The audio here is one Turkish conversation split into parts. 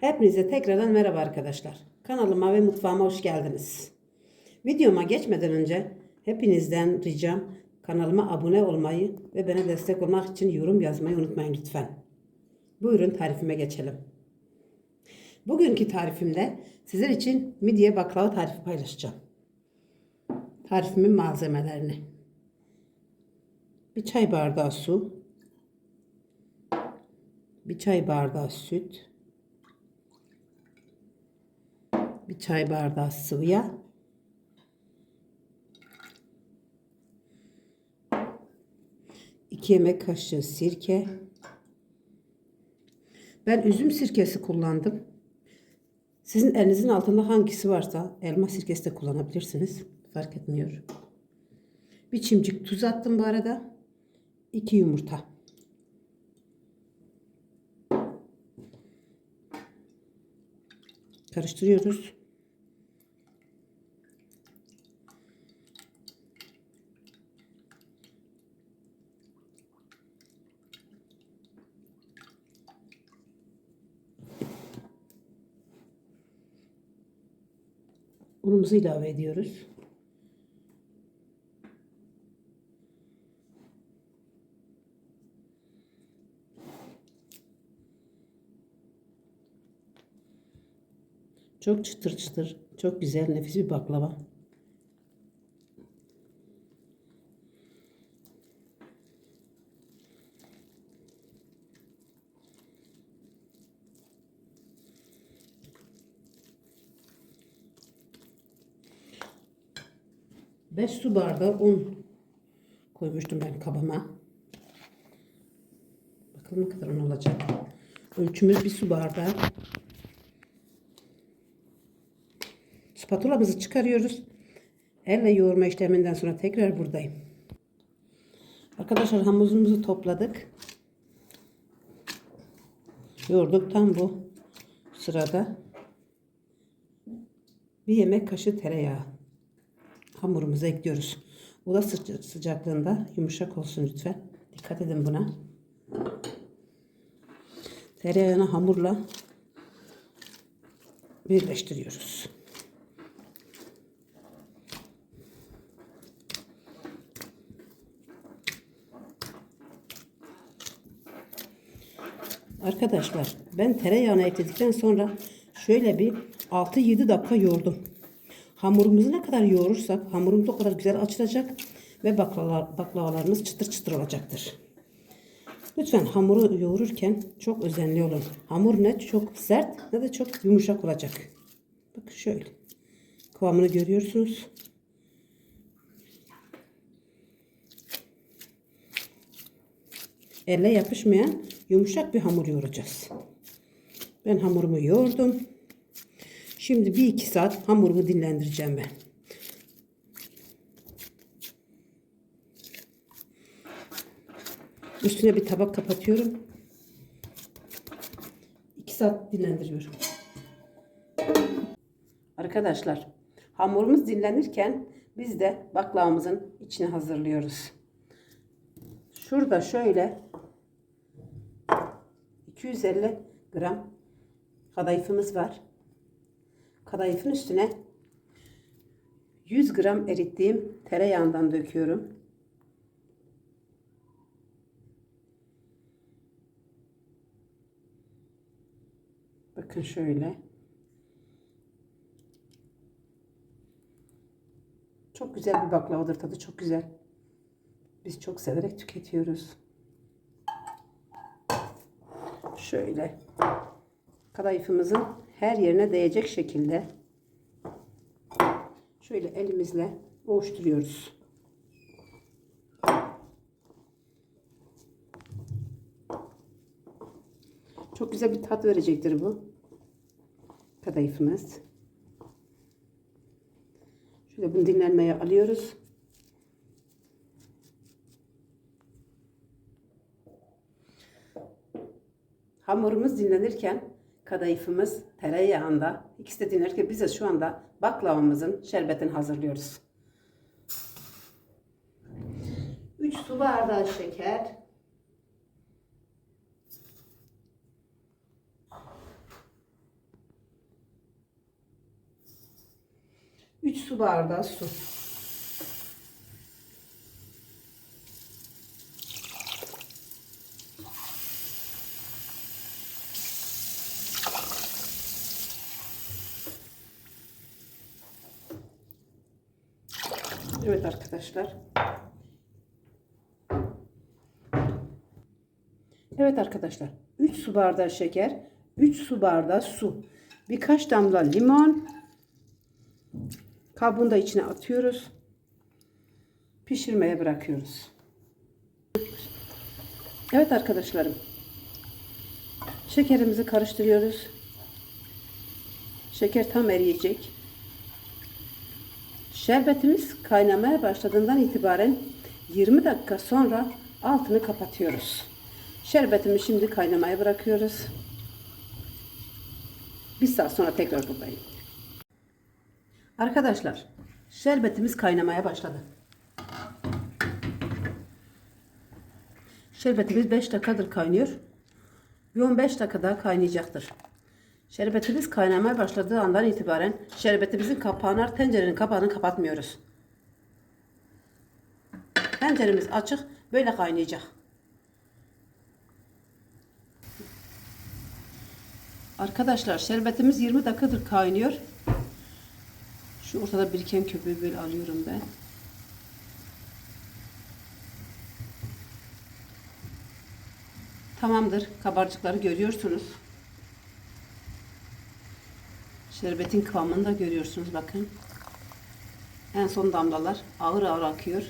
Hepinize tekrardan merhaba arkadaşlar. Kanalıma ve mutfağıma hoş geldiniz. Videoma geçmeden önce hepinizden ricam kanalıma abone olmayı ve bana destek olmak için yorum yazmayı unutmayın lütfen. Buyurun tarifime geçelim. Bugünkü tarifimde sizler için midye baklava tarifi paylaşacağım. Tarifimin malzemelerini. Bir çay bardağı su, bir çay bardağı süt, bir çay bardağı sıvı yağ, iki yemek kaşığı sirke. Ben üzüm sirkesi kullandım. Sizin elinizin altında hangisi varsa elma sirkesi de kullanabilirsiniz. Fark etmiyor. Bir çimcik tuz attım bu arada. İki yumurta. Karıştırıyoruz. Unumuzu ilave ediyoruz. Çok çıtır çıtır, çok güzel, nefis bir baklava. Su bardağı un koymuştum ben kabıma. Bakalım ne kadar un olacak. Ölçümüz bir su bardağı. Spatulamızı çıkarıyoruz. Elle yoğurma işleminden sonra tekrar buradayım. Arkadaşlar hamurumuzu topladık. Yoğurduk tam bu sırada. Bir yemek kaşığı tereyağı hamurumuza ekliyoruz. Oda sıca- sıcaklığında yumuşak olsun lütfen. Dikkat edin buna. Tereyağını hamurla birleştiriyoruz. Arkadaşlar ben tereyağını ekledikten sonra şöyle bir 6-7 dakika yoğurdum. Hamurumuzu ne kadar yoğurursak hamurumuz o kadar güzel açılacak ve baklava, baklavalarımız çıtır çıtır olacaktır. Lütfen hamuru yoğururken çok özenli olun. Hamur ne çok sert ne de çok yumuşak olacak. Bak şöyle. Kıvamını görüyorsunuz. Elle yapışmayan yumuşak bir hamur yoğuracağız. Ben hamurumu yoğurdum. Şimdi bir iki saat hamurumu dinlendireceğim ben. Üstüne bir tabak kapatıyorum. 2 saat dinlendiriyorum. Arkadaşlar hamurumuz dinlenirken biz de baklavamızın içini hazırlıyoruz. Şurada şöyle 250 gram kadayıfımız var. Kadayıfın üstüne 100 gram erittiğim tereyağından döküyorum. Bakın şöyle. Çok güzel bir baklavadır tadı çok güzel. Biz çok severek tüketiyoruz. Şöyle kadayıfımızın her yerine değecek şekilde şöyle elimizle ovuşturuyoruz. Çok güzel bir tat verecektir bu kadayıfımız. Şöyle bunu dinlenmeye alıyoruz. Hamurumuz dinlenirken kadayıfımız tereyağında. İkisi de dinlerken biz de şu anda baklavamızın şerbetini hazırlıyoruz. 3 su bardağı şeker. Üç su bardağı su. Evet arkadaşlar. Evet arkadaşlar. 3 su bardağı şeker, 3 su bardağı su, birkaç damla limon. Kabuğunu da içine atıyoruz. Pişirmeye bırakıyoruz. Evet arkadaşlarım. Şekerimizi karıştırıyoruz. Şeker tam eriyecek. Şerbetimiz kaynamaya başladığından itibaren 20 dakika sonra altını kapatıyoruz. Şerbetimi şimdi kaynamaya bırakıyoruz. Bir saat sonra tekrar buradayım. Arkadaşlar, şerbetimiz kaynamaya başladı. Şerbetimiz 5 dakikadır kaynıyor. Bir 15 dakika daha kaynayacaktır. Şerbetimiz kaynamaya başladığı andan itibaren şerbetimizin kapağını, tencerenin kapağını kapatmıyoruz. Tenceremiz açık, böyle kaynayacak. Arkadaşlar şerbetimiz 20 dakikadır kaynıyor. Şu ortada biriken köpüğü böyle alıyorum ben. Tamamdır. Kabarcıkları görüyorsunuz. Şerbetin kıvamını da görüyorsunuz bakın. En son damlalar ağır ağır akıyor.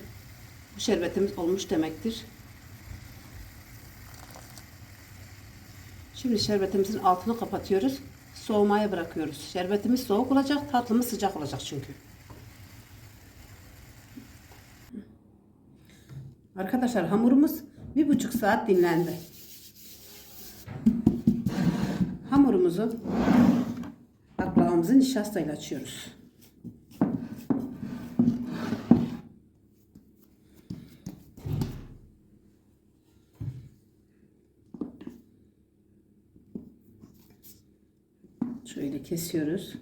Bu şerbetimiz olmuş demektir. Şimdi şerbetimizin altını kapatıyoruz. Soğumaya bırakıyoruz. Şerbetimiz soğuk olacak, tatlımız sıcak olacak çünkü. Arkadaşlar hamurumuz bir buçuk saat dinlendi. Hamurumuzu baklavamızı nişastayla açıyoruz. Şöyle kesiyoruz.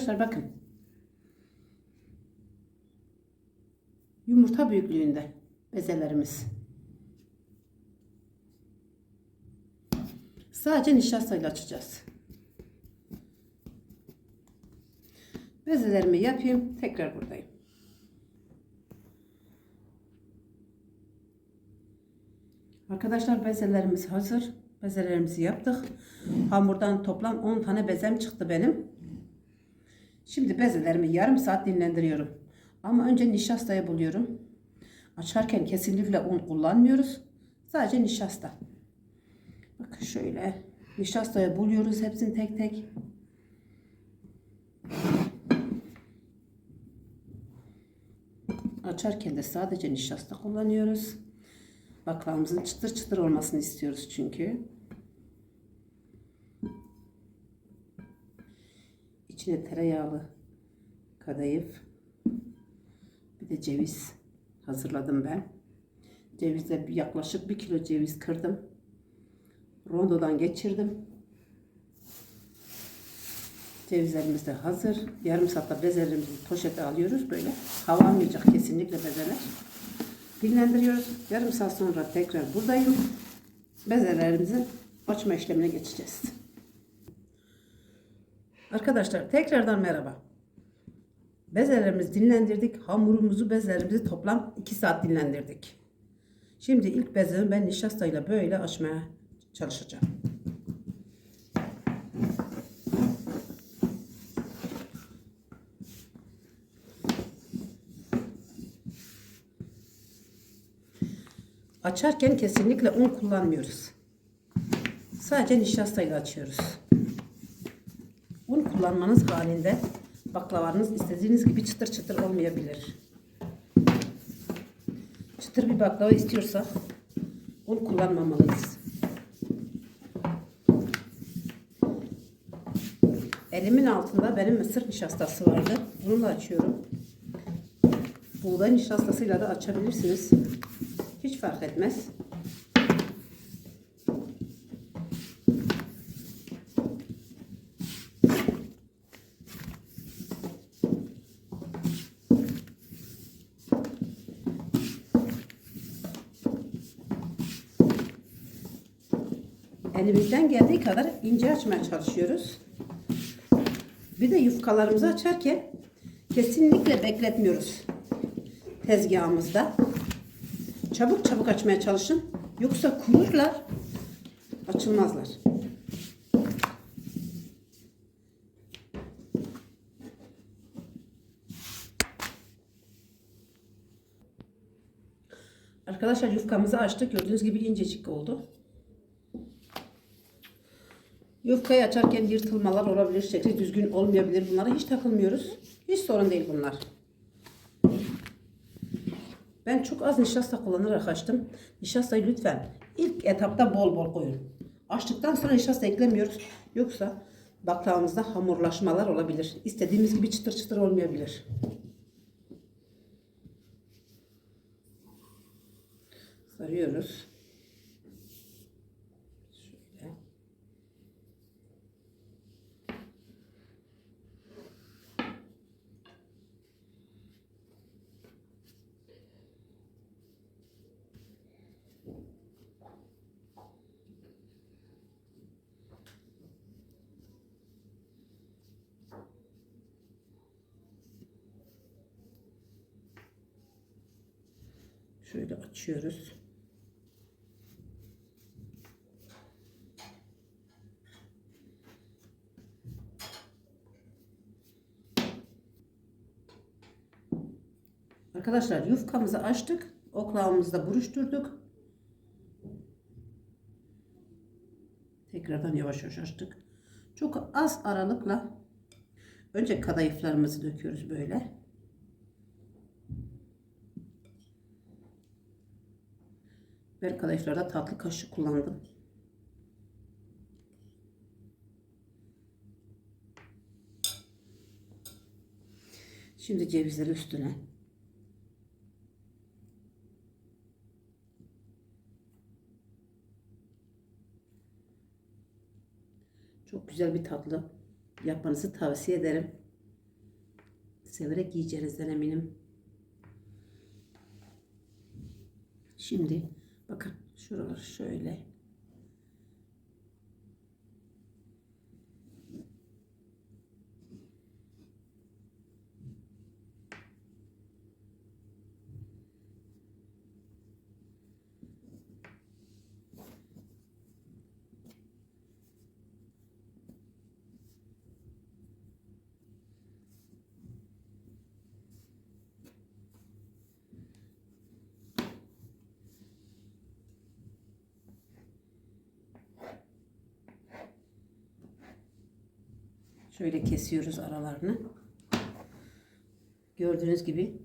Arkadaşlar bakın. Yumurta büyüklüğünde bezelerimiz. Sadece nişastayla açacağız. Bezelerimi yapayım. Tekrar buradayım. Arkadaşlar bezelerimiz hazır. Bezelerimizi yaptık. Hamurdan toplam 10 tane bezem çıktı benim. Şimdi bezelerimi yarım saat dinlendiriyorum. Ama önce nişastayı buluyorum. Açarken kesinlikle un kullanmıyoruz. Sadece nişasta. Bakın şöyle nişastayı buluyoruz hepsini tek tek. Açarken de sadece nişasta kullanıyoruz. Baklavamızın çıtır çıtır olmasını istiyoruz çünkü. İçine tereyağlı kadayıf bir de ceviz hazırladım ben. Cevizde bir- yaklaşık bir kilo ceviz kırdım. Rondodan geçirdim. Cevizlerimiz de hazır. Yarım saatte bezelerimizi poşete alıyoruz. Böyle hava almayacak kesinlikle bezeler. Dinlendiriyoruz. Yarım saat sonra tekrar buradayım. Bezelerimizi açma işlemine geçeceğiz. Arkadaşlar tekrardan merhaba. Bezelerimizi dinlendirdik. Hamurumuzu, bezelerimizi toplam 2 saat dinlendirdik. Şimdi ilk bezemi ben nişastayla böyle açmaya çalışacağım. Açarken kesinlikle un kullanmıyoruz. Sadece nişastayla açıyoruz. Kullanmanız halinde baklavanız istediğiniz gibi çıtır çıtır olmayabilir. Çıtır bir baklava istiyorsak un kullanmamalıyız. Elimin altında benim mısır nişastası vardı. Bunu da açıyorum. Buğday nişastasıyla da açabilirsiniz. Hiç fark etmez. Elimizden geldiği kadar ince açmaya çalışıyoruz. Bir de yufkalarımızı açarken kesinlikle bekletmiyoruz tezgahımızda. Çabuk çabuk açmaya çalışın. Yoksa kururlar, açılmazlar. Arkadaşlar yufkamızı açtık. Gördüğünüz gibi incecik oldu. Yufkayı açarken yırtılmalar olabilir, şekli düzgün olmayabilir. Bunlara hiç takılmıyoruz. Hiç sorun değil bunlar. Ben çok az nişasta kullanarak açtım. Nişastayı lütfen ilk etapta bol bol koyun. Açtıktan sonra nişasta eklemiyoruz. Yoksa baklavamızda hamurlaşmalar olabilir. İstediğimiz gibi çıtır çıtır olmayabilir. Sarıyoruz. Şöyle. Şöyle açıyoruz. Arkadaşlar yufkamızı açtık. Oklavamızı da buruşturduk. Tekrardan yavaş yavaş açtık. Çok az aralıkla önce kadayıflarımızı döküyoruz böyle. Ben kadayıflarda tatlı kaşık kullandım. Şimdi cevizleri üstüne. Çok güzel bir tatlı. Yapmanızı tavsiye ederim. Severek yiyeceğinizden eminim. Şimdi bakın şuralar şöyle. Şöyle kesiyoruz aralarını. Gördüğünüz gibi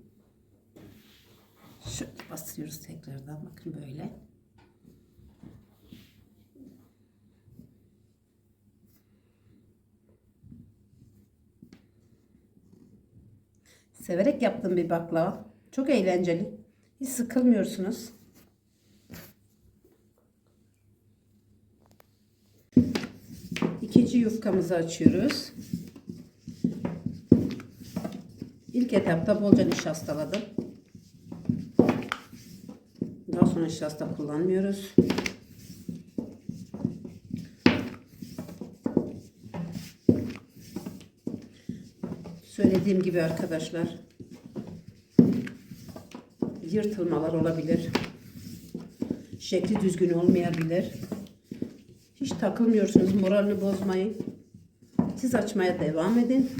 şöyle bastırıyoruz tekrardan. Bakın böyle. Severek yaptığım bir baklava. Çok eğlenceli. Hiç sıkılmıyorsunuz. Yufkamızı açıyoruz. İlk etapta bolca nişastaladım. Daha sonra nişasta kullanmıyoruz. Söylediğim gibi arkadaşlar yırtılmalar olabilir. Şekli düzgün olmayabilir. Takılmıyorsunuz. Moralini bozmayın. Siz açmaya devam edin.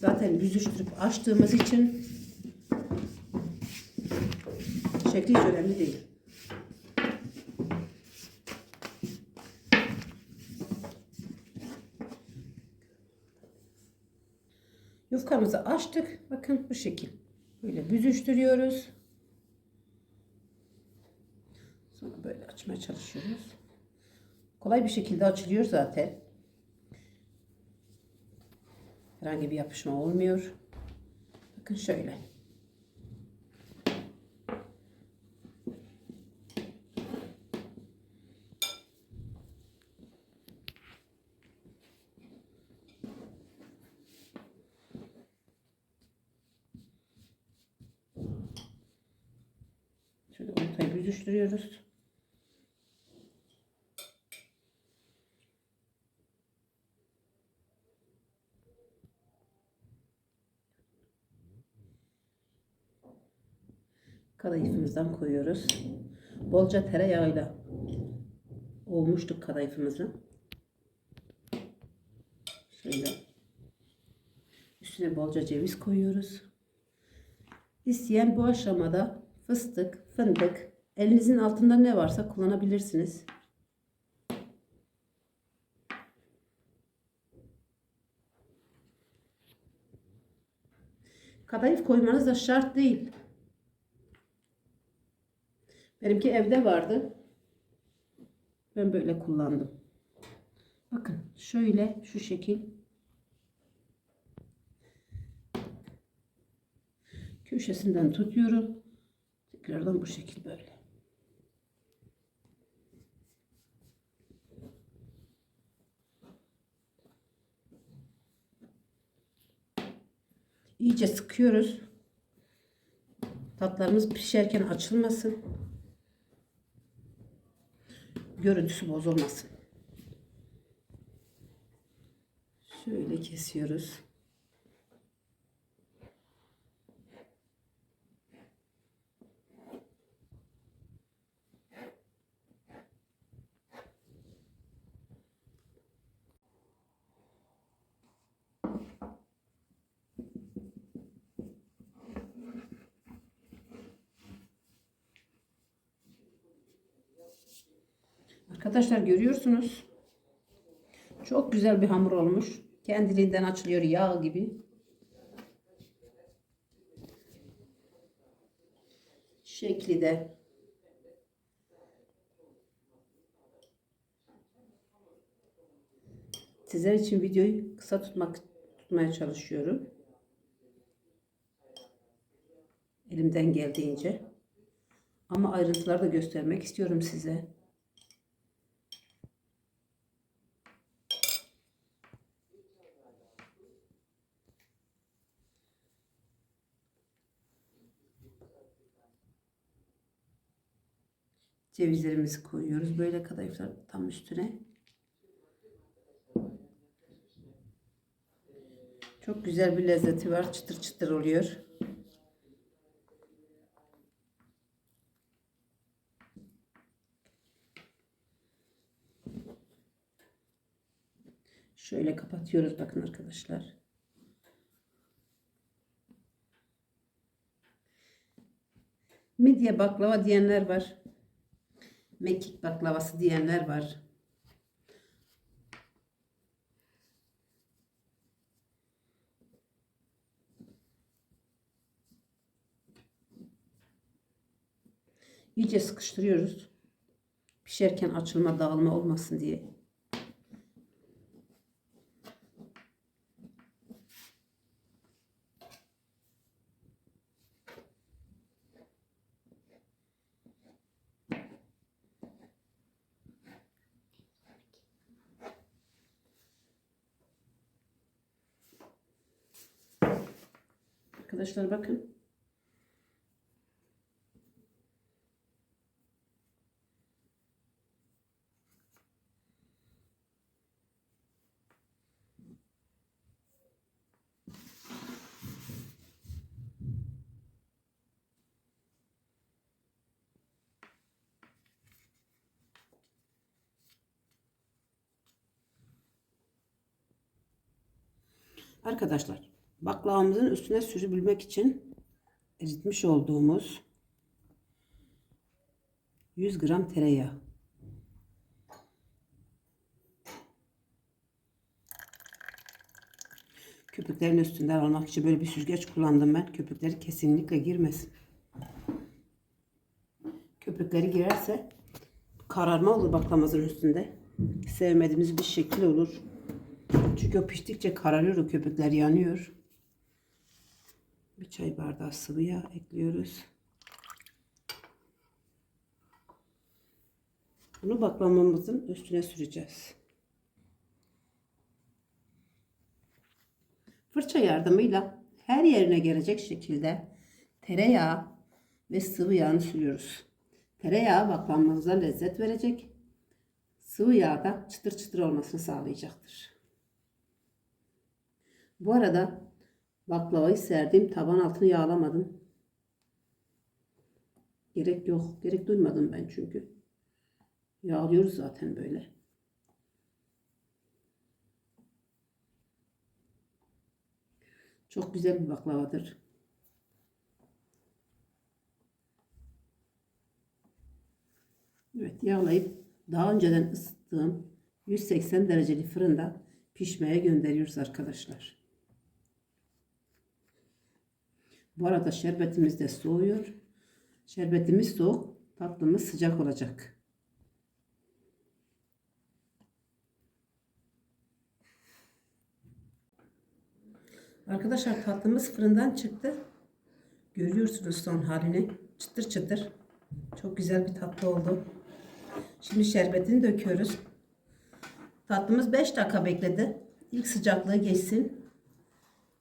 Zaten büzüştürüp açtığımız için şekli hiç önemli değil. Yufkamızı açtık. Bakın bu şekil. Böyle büzüştürüyoruz. Sonra böyle açmaya çalışıyoruz. Kolay bir şekilde açılıyor zaten. Herhangi bir yapışma olmuyor. Bakın şöyle. Şöyle ortayı büzüştürüyoruz. Kadayıfımızdan koyuyoruz. Bolca tereyağıyla ovmuştuk kadayıfımızı. Şöyle. Üstüne bolca ceviz koyuyoruz. İsteyen bu aşamada fıstık, fındık, elinizin altında ne varsa kullanabilirsiniz. Kadayıf koymanız da şart değil. Benimki evde vardı. Ben böyle kullandım. Bakın şöyle şu şekil. Köşesinden tutuyorum. Tekrardan bu şekil böyle. İyice sıkıyoruz. Tatlarımız pişerken açılmasın. Görüntüsü bozulmasın. Şöyle kesiyoruz. Arkadaşlar görüyorsunuz. Çok güzel bir hamur olmuş. Kendiliğinden açılıyor yağ gibi. Şekli de. Sizler için videoyu kısa tutmak tutmaya çalışıyorum. Elimden geldiğince. Ama ayrıntıları da göstermek istiyorum size. Cevizlerimizi koyuyoruz. Böyle kadayıflar tam üstüne. Çok güzel bir lezzeti var. Çıtır çıtır oluyor. Şöyle kapatıyoruz bakın arkadaşlar. Midye baklava diyenler var. Mekik baklavası diyenler var. İyice sıkıştırıyoruz. Pişerken açılma, dağılma olmasın diye. Arkadaşlar bakın. Arkadaşlar baklavamızın üstüne sürebilmek için eritmiş olduğumuz 100 gram tereyağı. Köpüklerin üstünden almak için böyle bir süzgeç kullandım ben. Köpükleri kesinlikle girmesin. Köpükleri girerse kararma olur baklavamızın üstünde. Sevmediğimiz bir şekil olur. Çünkü o piştikçe kararıyor o köpükler yanıyor. Bir çay bardağı sıvı yağ ekliyoruz. Bunu baklavamızın üstüne süreceğiz. Fırça yardımıyla her yerine gelecek şekilde tereyağı ve sıvı yağını sürüyoruz. Tereyağı baklavamıza lezzet verecek. Sıvı yağ da çıtır çıtır olmasını sağlayacaktır. Bu arada baklavayı serdiğim taban altını yağlamadım. Gerek yok. Gerek duymadım ben çünkü. Yağlıyoruz zaten böyle. Çok güzel bir baklavadır. Evet yağlayıp daha önceden ısıttığım 180 dereceli fırında pişmeye gönderiyoruz arkadaşlar. Bu arada şerbetimiz de soğuyor. Şerbetimiz soğuk, tatlımız sıcak olacak. Arkadaşlar tatlımız fırından çıktı. Görüyorsunuz son halini. Çıtır çıtır. Çok güzel bir tatlı oldu. Şimdi şerbetini döküyoruz. Tatlımız 5 dakika bekledi. İlk sıcaklığı geçsin.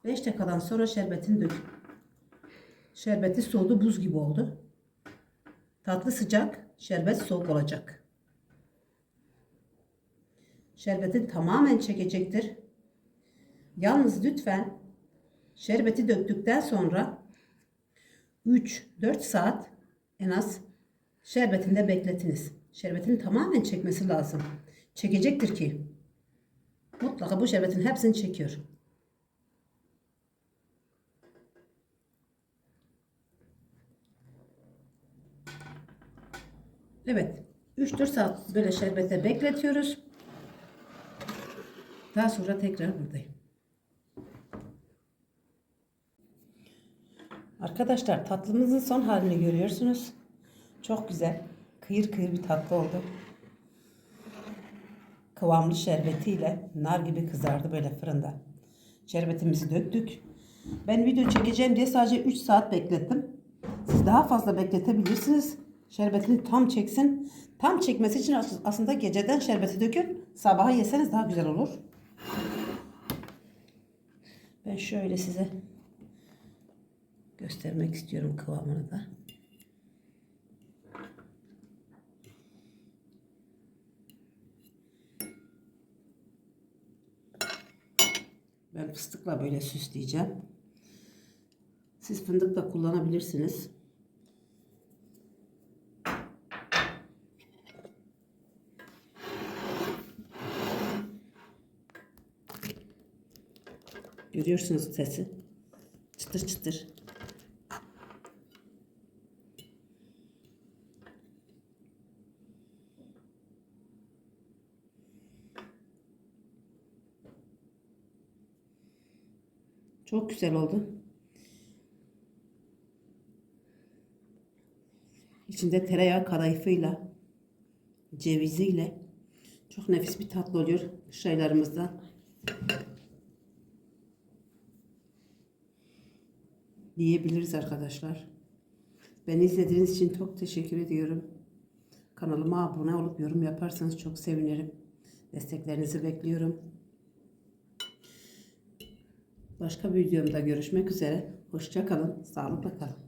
5 dakikadan sonra şerbetini dök. Şerbeti soğudu, buz gibi oldu. Tatlı sıcak, şerbet soğuk olacak. Şerbetin tamamen çekecektir. Yalnız lütfen şerbeti döktükten sonra 3-4 saat en az şerbetinde bekletiniz. Şerbetin tamamen çekmesi lazım. Çekecektir ki. Mutlaka bu şerbetin hepsini çekiyor. Evet. 3-4 saat böyle şerbette bekletiyoruz. Daha sonra tekrar buradayım. Arkadaşlar tatlımızın son halini görüyorsunuz. Çok güzel. Kıyır kıyır bir tatlı oldu. Kıvamlı şerbetiyle nar gibi kızardı böyle fırında. Şerbetimizi döktük. Ben video çekeceğim diye sadece 3 saat beklettim. Siz daha fazla bekletebilirsiniz. Şerbetini tam çeksin. Tam çekmesi için as- aslında geceden şerbeti dökün. Sabaha yeseniz daha güzel olur. Ben şöyle size göstermek istiyorum kıvamını da. Ben fıstıkla böyle süsleyeceğim. Siz fındık da kullanabilirsiniz. Görüyorsunuz sesi. Çıtır çıtır. Çok güzel oldu. İçinde tereyağı kadayıfıyla, ceviziyle çok nefis bir tatlı oluyor çaylarımızda. Diyebiliriz arkadaşlar. Beni izlediğiniz için çok teşekkür ediyorum. Kanalıma abone olup yorum yaparsanız çok sevinirim. Desteklerinizi bekliyorum. Başka bir videomda görüşmek üzere. Hoşça kalın, sağlıkla kalın.